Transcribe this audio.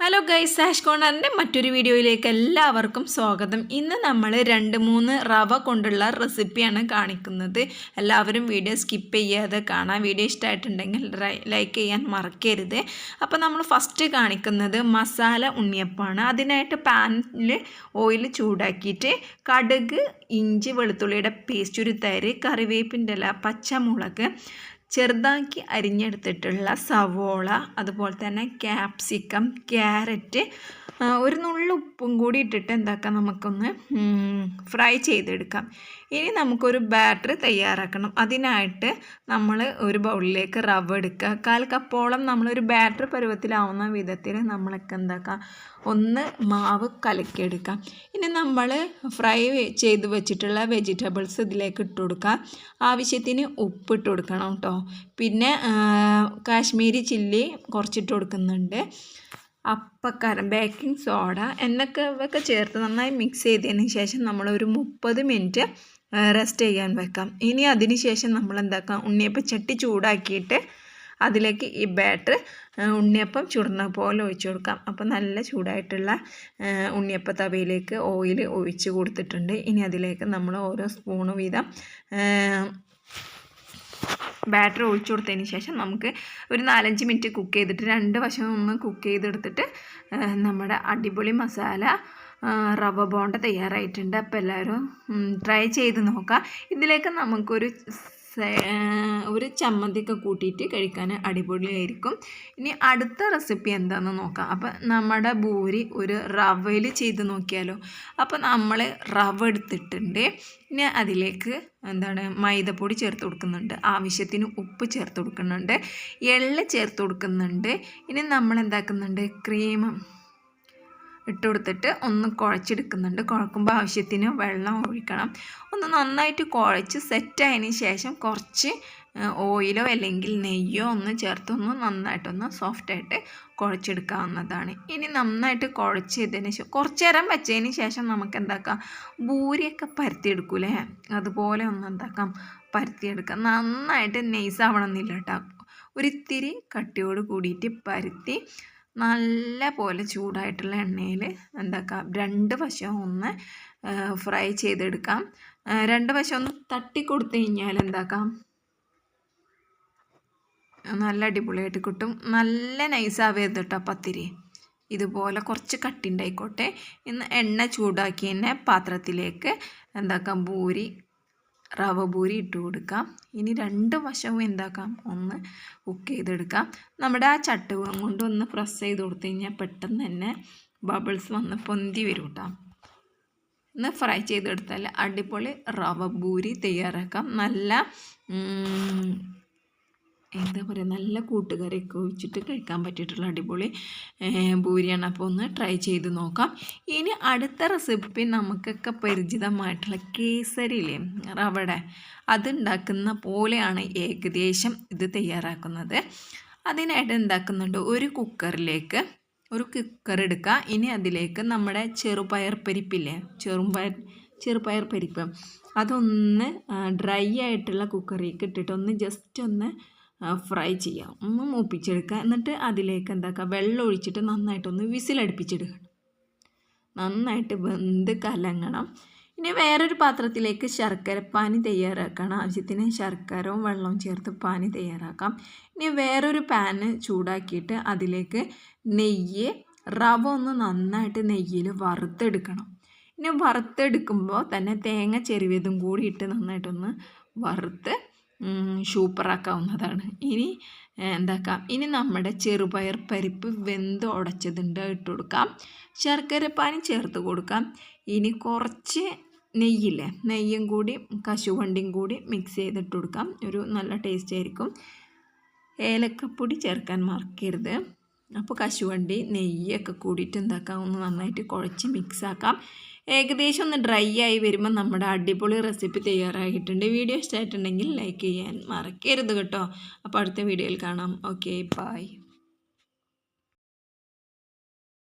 Hello guys സാഷ് കോണറിന്റെ മറ്റൊരു വീഡിയോയിലേക്ക് എല്ലാവർക്കും സ്വാഗതം. ഇന്ന് നമ്മൾ രണ്ട് മൂന്ന് റവ കൊണ്ടുള്ള റെസിപ്പിയാണ് കാണിക്കുന്നത്. എല്ലാവരും വീഡിയോ സ്കിപ്പ് ചെയ്യാതെ കാണാം. വീഡിയോ ഇഷ്ടമായിട്ടുണ്ടെങ്കിൽ ലൈക്ക് ചെയ്യാൻ മറക്കരുത്. അപ്പോൾ നമ്മൾ ഫസ്റ്റ് കാണിക്കുന്നത് മസാല ഉണ്ണിയപ്പമാണ്. അതിനായിട്ട് പാനിൽ ഓയിൽ ചൂടാക്കിയിട്ട് കടുക് ഇഞ്ചി വെളുത്തുള്ളിയുടെ പേസ്റ്റ് ഒരു തരി കറിവേപ്പിന്റെ ഇല പച്ചമുളക് ചെറുതാക്കി അരിഞ്ഞെടുത്തിട്ടുള്ള സവോള അതുപോലെ തന്നെ ക്യാപ്സിക്കം ക്യാരറ്റ് ഒരു നുള്ളു ഉപ്പും കൂടി ഇട്ടിട്ട് എന്താക്കാം നമുക്കൊന്ന് ഫ്രൈ ചെയ്തെടുക്കാം. ഇനി നമുക്കൊരു ബാറ്റർ തയ്യാറാക്കണം. അതിനായിട്ട് നമ്മൾ ഒരു ബൗളിലേക്ക് റവ് എടുക്കുക. കാൽ കപ്പോളം നമ്മളൊരു ബാറ്റർ പരുവത്തിലാവുന്ന വിധത്തിൽ നമ്മളൊക്കെ എന്താക്കാം? ഒന്ന് മാവ് കലക്കിയെടുക്കാം. ഇനി നമ്മൾ ഫ്രൈ ചെയ്ത് വെച്ചിട്ടുള്ള വെജിറ്റബിൾസ് ഇതിലേക്ക് ഇട്ട് ആവശ്യത്തിന് ഉപ്പ് ഇട്ട് കൊടുക്കണം കേട്ടോ. പിന്നെ കാശ്മീരി ചില്ലി കുറച്ചിട്ട് കൊടുക്കുന്നുണ്ട്. അപ്പക്കാരം ബേക്കിംഗ് സോഡ എന്നൊക്കെ ഇവയൊക്കെ ചേർത്ത് നന്നായി മിക്സ് ചെയ്തതിന് ശേഷം നമ്മളൊരു മുപ്പത് മിനിറ്റ് റെസ്റ്റ് ചെയ്യാൻ വെക്കാം. ഇനി അതിന് ശേഷം നമ്മൾ എന്താക്കാം ഉണ്ണിയപ്പം ചട്ടി ചൂടാക്കിയിട്ട് അതിലേക്ക് ഈ ബാറ്റർ ഉണ്ണിയപ്പം ചുടുന്ന പോലെ ഒഴിച്ചു കൊടുക്കാം. അപ്പോൾ നല്ല ചൂടായിട്ടുള്ള ഉണ്ണിയപ്പ തവയിലേക്ക് ഓയിൽ ഒഴിച്ച് കൊടുത്തിട്ടുണ്ട്. ഇനി അതിലേക്ക് നമ്മൾ ഓരോ സ്പൂണ് വീതം ബാറ്റർ ഒഴിച്ചു കൊടുത്തതിന് ശേഷം നമുക്ക് ഒരു നാലഞ്ച് മിനിറ്റ് കുക്ക് ചെയ്തിട്ട് രണ്ട് വശം ഒന്ന് കുക്ക് ചെയ്തെടുത്തിട്ട് നമ്മുടെ അടിപൊളി മസാല റവ ബോണ്ട തയ്യാറായിട്ടുണ്ട്. അപ്പോൾ എല്ലാവരും ട്രൈ ചെയ്ത് നോക്കാം. ഇതിലേക്ക് നമുക്കൊരു ഒരു ചമ്മന്തിയൊക്കെ കൂട്ടിയിട്ട് കഴിക്കാൻ അടിപൊളിയായിരിക്കും. ഇനി അടുത്ത റെസിപ്പി എന്താണെന്ന് നോക്കാം. അപ്പം നമ്മുടെ ഭൂരി ഒരു റവയിൽ ചെയ്ത് നോക്കിയാലോ? അപ്പോൾ നമ്മൾ റവ എടുത്തിട്ടുണ്ട്. പിന്നെ അതിലേക്ക് എന്താണ് മൈദപ്പൊടി ചേർത്ത് കൊടുക്കുന്നുണ്ട്. ആവശ്യത്തിന് ഉപ്പ് ചേർത്ത് കൊടുക്കുന്നുണ്ട്. എള്ള് ചേർത്ത് കൊടുക്കുന്നുണ്ട്. ഇനി നമ്മൾ എന്താക്കുന്നുണ്ട് ക്രീം ഇട്ട് കൊടുത്തിട്ട് ഒന്ന് കുഴച്ചെടുക്കുന്നുണ്ട്. കുഴക്കുമ്പോൾ ആവശ്യത്തിന് വെള്ളം ഒഴിക്കണം. ഒന്ന് നന്നായിട്ട് കുഴച്ച് സെറ്റായതിന് ശേഷം കുറച്ച് ഓയിലോ അല്ലെങ്കിൽ നെയ്യോ ഒന്ന് ചേർത്തൊന്ന് നന്നായിട്ടൊന്ന് സോഫ്റ്റായിട്ട് കുഴച്ചെടുക്കാവുന്നതാണ്. ഇനി നന്നായിട്ട് കുഴച്ചതിന് ശേഷം കുറച്ച് നേരം വെച്ചതിന് ശേഷം നമുക്ക് എന്താക്കാം ബൂരിയൊക്കെ പരത്തിയെടുക്കൂലേ? അതുപോലെ ഒന്ന് എന്താക്കാം? പരത്തിയെടുക്കാം. നന്നായിട്ട് നെയ്സ് ആവണമെന്നില്ല കേട്ടോ. ഒരിത്തിരി കട്ടിയോട് കൂടിയിട്ട് പരത്തി നല്ല പോലെ ചൂടായിട്ടുള്ള എണ്ണയിൽ എന്താക്കാം? രണ്ട് വശം ഒന്ന് ഫ്രൈ ചെയ്തെടുക്കാം. രണ്ട് വശം ഒന്ന് തട്ടി കൊടുത്തു കഴിഞ്ഞാൽ എന്താക്കാം? നല്ല അടിപൊളിയായിട്ട് കിട്ടും. നല്ല നൈസാവരുത് കേട്ടോ പത്തിരി. ഇതുപോലെ കുറച്ച് കട്ടിണ്ടായിക്കോട്ടെ ഇന്ന് എണ്ണ ചൂടാക്കി തന്നെ പാത്രത്തിലേക്ക് എന്താക്കാം? പൂരി റവ പൂരി ഇട്ട് കൊടുക്കാം. ഇനി രണ്ട് വശവും എന്താക്കാം? ഒന്ന് കുക്ക് ചെയ്തെടുക്കാം. നമ്മുടെ ആ ചട്ടുകം കൊണ്ട് ഒന്ന് പ്രസ് ചെയ്ത് കൊടുത്തു കഴിഞ്ഞാൽ പെട്ടെന്ന് തന്നെ ബബിൾസ് വന്ന് പൊന്തി വരും കേട്ടോ ഒന്ന് ഫ്രൈ ചെയ്തെടുത്താൽ അടിപൊളി റവ പൂരി തയ്യാറാക്കാം. നല്ല എന്താ പറയുക നല്ല കൂട്ടുകറിയൊക്കെ ഒഴിച്ചിട്ട് കഴിക്കാൻ പറ്റിയിട്ടുള്ള അടിപൊളി പൂരിയാണ് അപ്പോൾ ഒന്ന് ട്രൈ ചെയ്ത് നോക്കാം. ഇനി അടുത്ത റെസിപ്പി നമുക്കൊക്കെ പരിചിതമായിട്ടുള്ള കേസരിയില്ലേ റവടെ. അതുണ്ടാക്കുന്ന പോലെയാണ് ഏകദേശം ഇത് തയ്യാറാക്കുന്നത്. അതിനായിട്ട് എന്താക്കുന്നുണ്ട്? ഒരു കുക്കറിലേക്ക് ഒരു കുക്കർ എടുക്കുക. ഇനി അതിലേക്ക് നമ്മുടെ ചെറുപയർ പരിപ്പില്ലേ ചെറുപയർ ചെറുപയർ പരിപ്പ്. അതൊന്ന് ഡ്രൈ ആയിട്ടുള്ള കുക്കറിലേക്ക് ഇട്ടിട്ട് ഒന്ന് ജസ്റ്റ് ഒന്ന് ഫ്രൈ ചെയ്യാം. ഒന്ന് മൂപ്പിച്ചെടുക്കുക. എന്നിട്ട് അതിലേക്ക് എന്താക്കുക വെള്ളം ഒഴിച്ചിട്ട് നന്നായിട്ടൊന്ന് വിസിലടുപ്പിച്ചെടുക്കണം നന്നായിട്ട് വെന്ത് കലങ്ങണം. ഇനി വേറൊരു പാത്രത്തിലേക്ക് ശർക്കര പാനി തയ്യാറാക്കണം. ആവശ്യത്തിന് ശർക്കരവും വെള്ളവും ചേർത്ത് പാനി തയ്യാറാക്കാം. ഇനി വേറൊരു പാന് ചൂടാക്കിയിട്ട് അതിലേക്ക് നെയ്യ് റവ ഒന്ന് നന്നായിട്ട് നെയ്യിൽ വറുത്തെടുക്കണം. ഇനി വറുത്തെടുക്കുമ്പോൾ തന്നെ തേങ്ങ ചെരുവിയതും കൂടി ഇട്ട് നന്നായിട്ടൊന്ന് വറുത്ത് സൂപ്പറാക്കാവുന്നതാണ് ഇനി എന്താക്കാം? ഇനി നമ്മുടെ ചെറുപയർ പരിപ്പ് വെന്ത് ഉടച്ചതുണ്ട് ഇട്ട് കൊടുക്കാം. ശർക്കരപ്പാനി ചേർത്ത് കൊടുക്കാം. ഇനി കുറച്ച് നെയ്യില്ലേ? നെയ്യും കൂടി കശുവണ്ടിയും കൂടി മിക്സ് ചെയ്തിട്ട് കൊടുക്കാം. ഒരു നല്ല ടേസ്റ്റ് ആയിരിക്കും. ഏലക്കപ്പൊടി ചേർക്കാൻ മറക്കരുത്. അപ്പോൾ കശുവണ്ടി നെയ്യൊക്കെ കൂടിയിട്ട് എന്താക്കാം ഒന്ന് നന്നായിട്ട് കുഴച്ച് മിക്സ് ആക്കാം. ഏകദേശം ഒന്ന് ഡ്രൈ ആയി വരുമ്പോൾ നമ്മുടെ അടിപൊളി റെസിപ്പി തയ്യാറായിട്ടുണ്ട്. വീഡിയോ ഇഷ്ടമായിട്ടുണ്ടെങ്കിൽ ലൈക്ക് ചെയ്യാൻ മറക്കരുത് കേട്ടോ. അപ്പോൾ അടുത്ത വീഡിയോയിൽ കാണാം. Okay bye